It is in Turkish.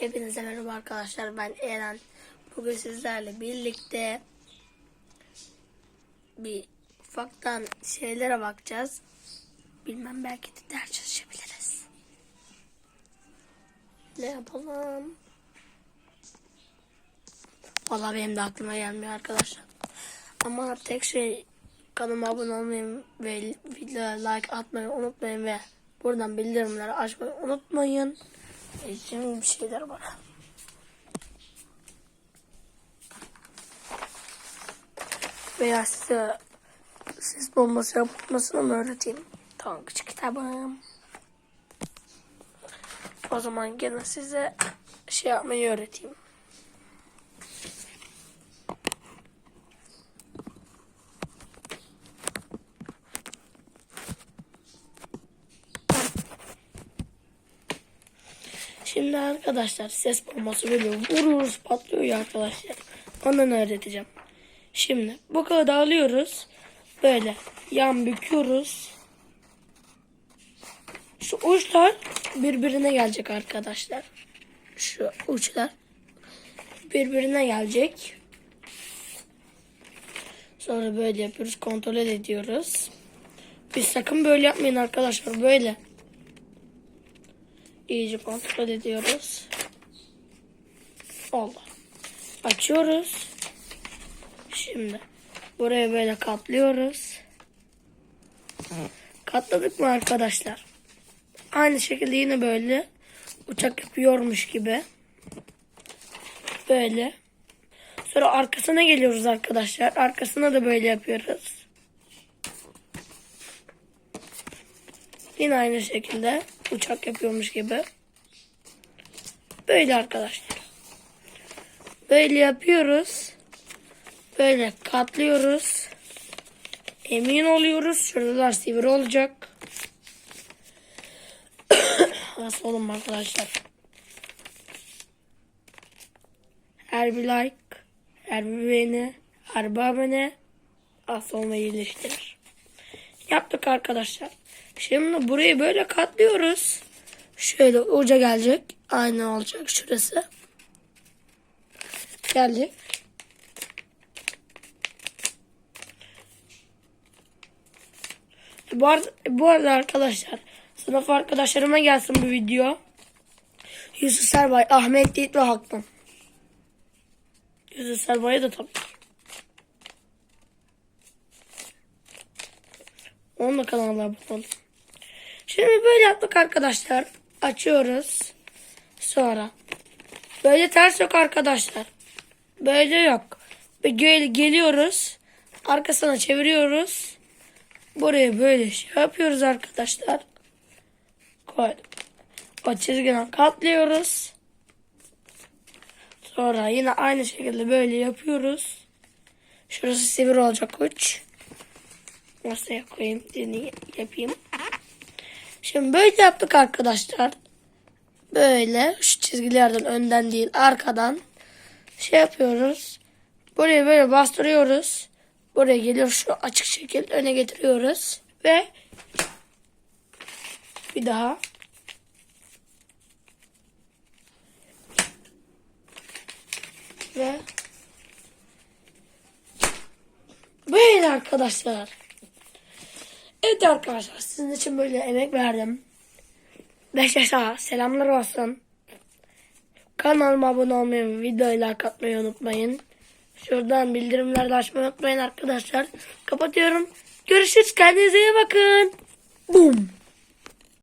Hepinize merhaba arkadaşlar ben Eren. Bugün sizlerle birlikte bir ufaktan şeylere bakacağız. Bilmem belki de ders çalışabiliriz. Ne yapalım? Vallahi benim de aklıma gelmiyor arkadaşlar. Ama tek şey kanalıma abone olmayı ve videoya like atmayı unutmayın ve buradan bildirimleri açmayı unutmayın. Şimdi bir şeyler var. Veya size ses bombası yapmasını mı öğreteyim? Tamam küçük kitabım. O zaman gene size şey yapmayı öğreteyim. Şimdi arkadaşlar ses bombası böyle vururuz patlıyor ya arkadaşlar. Ondan öğreteceğim. Şimdi bu kağıdı alıyoruz. Böyle yan büküyoruz. Şu uçlar birbirine gelecek arkadaşlar. Şu uçlar birbirine gelecek. Sonra böyle yapıyoruz. Kontrol ediyoruz. Biz sakın böyle yapmayın arkadaşlar. Böyle. İyice kontrol ediyoruz. Oldu. Açıyoruz. Şimdi buraya böyle katlıyoruz. Katladık mı arkadaşlar? Aynı şekilde yine böyle uçak yapıyormuş gibi. Böyle. Sonra arkasına geliyoruz arkadaşlar. Arkasına da böyle yapıyoruz. Yine aynı şekilde uçak yapıyormuş gibi. Böyle arkadaşlar. Böyle yapıyoruz. Böyle katlıyoruz. Emin oluyoruz. Şuradalar sivri olacak. Nasıl olun arkadaşlar? Her bir like, her bir beğeni, her bir abone az olmayı iyileştirir. Yaptık arkadaşlar. Şimdi burayı böyle katlıyoruz. Şöyle uca gelecek. Aynı olacak şurası. Gelecek. Bu arada, bu arada arkadaşlar sınıf arkadaşlarıma gelsin bu video. Yusuf Serbay, Ahmet Yiğit ve Haktan. Yusuf Serbay'a da tabii. Onun da kanalına abone. Şimdi böyle yaptık arkadaşlar. Açıyoruz. Sonra. Böyle ters yok arkadaşlar. Böyle yok. Gel geliyoruz. Arkasına çeviriyoruz. Buraya böyle şey yapıyoruz arkadaşlar. Koyduk. O çizgiden katlıyoruz. Sonra yine aynı şekilde böyle yapıyoruz. Şurası sivri olacak uç. Masaya koyayım, deneyim, yapayım. Şimdi böyle yaptık arkadaşlar. Böyle şu çizgilerden önden değil arkadan şey yapıyoruz. Buraya böyle bastırıyoruz. Buraya geliyor şu açık şekil öne getiriyoruz ve bir daha ve böyle arkadaşlar. Evet arkadaşlar sizin için böyle emek verdim. 5 yaşa selamlar olsun. Kanalıma abone olmayı ve videoyu like atmayı unutmayın. Şuradan bildirimleri açmayı unutmayın arkadaşlar. Kapatıyorum. Görüşürüz. Kendinize iyi bakın. Boom.